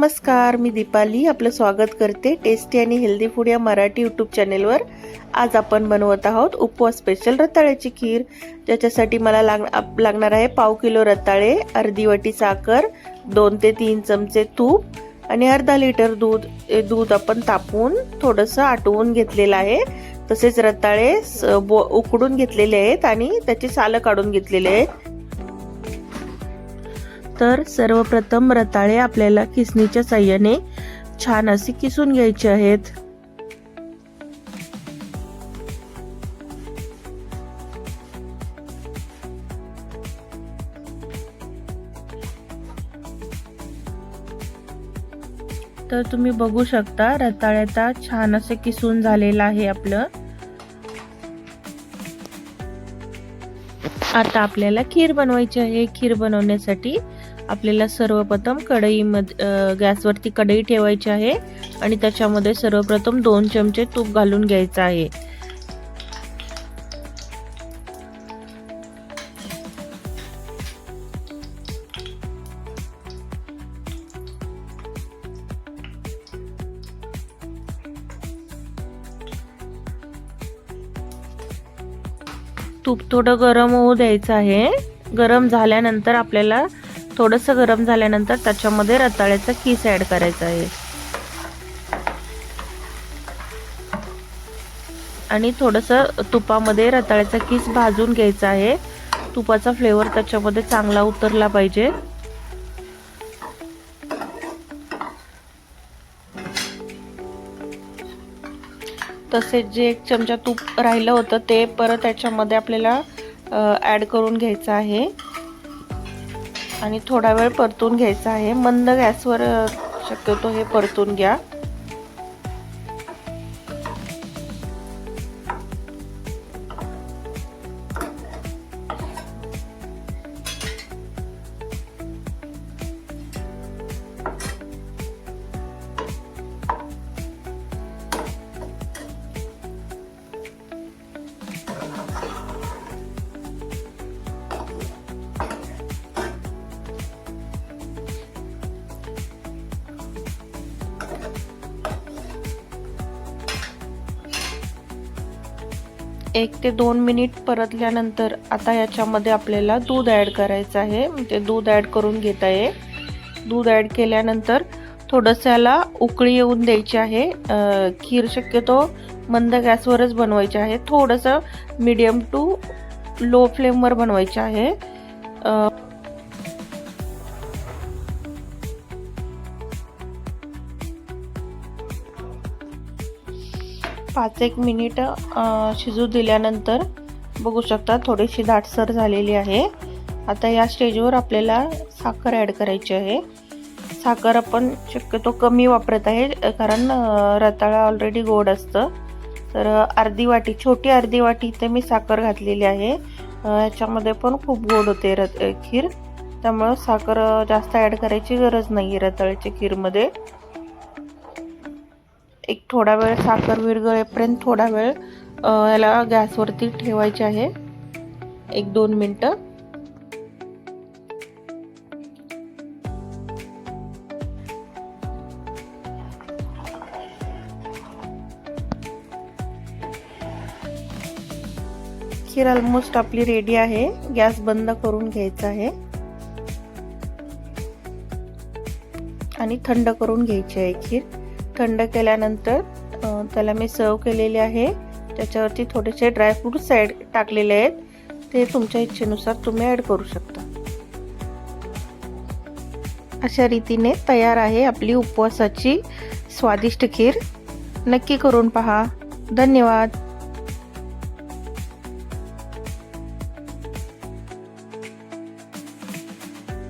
नमस्कार मी दीपाली. आपलं स्वागत करते टेस्टी आणि हेल्दी फूड या मराठी यूट्यूब चॅनेलवर. आज आपण बनवत आहोत उपवास स्पेशल रताळ्याची खीर. ज्याच्यासाठी मला लाग आप- लागणार आहे पाव किलो रताळे अर्धी वाटी साखर दोन ते तीन चमचे तूप आणि अर्धा लिटर दूध. दूध आपण तापून थोडंसं आटवून घेतलेलं आहे. तसेच रताळे स- बो- उकडून घेतलेले आहेत आणि त्याची सालं काढून घेतलेले आहेत. तर सर्वप्रथम रताळे आपल्याला किसणीच्या साह्याने छान असे किसून घ्यायचे आहेत. तर तुम्ही बघू शकता रताळ्याचा छान असे किसून झालेलं आहे आपलं. आता आपल्याला खीर बनवायची आहे. खीर बनवण्यासाठी आपल्याला सर्वप्रथम कढईमध्ये गॅसवरती कढई ठेवायची आहे. आणि त्याच्यामध्ये सर्वप्रथम दोन चमचे तूप घालून घ्यायचं आहे. तूप थोडं गरम होऊ द्यायचं आहे. गरम झाल्यानंतर आपल्याला थोडंसं गरम झाल्यानंतर त्याच्यामध्ये रताळ्याचा किस ॲड करायचा आहे. आणि थोडंसं तुपामध्ये रताळ्याचा किस भाजून घ्यायचा आहे. तुपाचा फ्लेवर त्याच्यामध्ये चांगला उतरला पाहिजे. तसेच जे एक चमचा तूप राहिलं होतं ते परत त्याच्यामध्ये आपल्याला ॲड करून घ्यायचं आहे. आणि थोडा वेळ परतून घ्यायचा आहे. मंद गॅसवर शक्यतो हे परतून घ्या. एक ते दोन मिनिट परतल्यानंतर आता याच्यामध्ये आपल्याला दूध ॲड करायचं आहे. ते दूध ॲड करून घेत आहे. दूध ॲड केल्यानंतर थोडंसं याला उकळी येऊन द्यायची आहे. खीर शक्यतो मंद गॅसवरच बनवायची आहे. थोडंसं मीडियम टू लो फ्लेमवर बनवायचे आहे. पाच एक मिनिट शिजू दिल्यानंतर बघू शकता थोडीशी दाटसर झालेली आहे. आता या स्टेजवर आपल्याला साखर ॲड करायची आहे. साखर आपण शक्यतो कमी वापरत आहे कारण रताळा ऑलरेडी गोड असतं. तर अर्धी वाटी छोटी अर्धी वाटी इथे मी साखर घातलेली आहे. ह्याच्यामध्ये पण खूप गोड होते रत खीर. त्यामुळं साखर जास्त ॲड करायची गरज नाही आहे रताळ्याच्या खीरमध्ये. एक थोडा वेळ साखर विरघळेपर्यंत थोडा वेळ याला गॅसवरती ठेवायचे आहे. एक दोन मिनटं. खीर ऑलमोस्ट आपली रेडी आहे. गॅस बंद करून घ्यायचा आहे. आणि थंड करून घ्यायची आहे खीर. थंड केल्यानंतर त्याला मी सर्व केलेले आहे. त्याच्यावरती थोडेसे ड्रायफ्रूट्स ॲड टाकलेले आहेत. ते तुमच्या इच्छेनुसार तुम्ही ॲड करू शकता. अशा रीतीने तयार आहे आपली उपवासाची स्वादिष्ट खीर. नक्की करून पहा. धन्यवाद.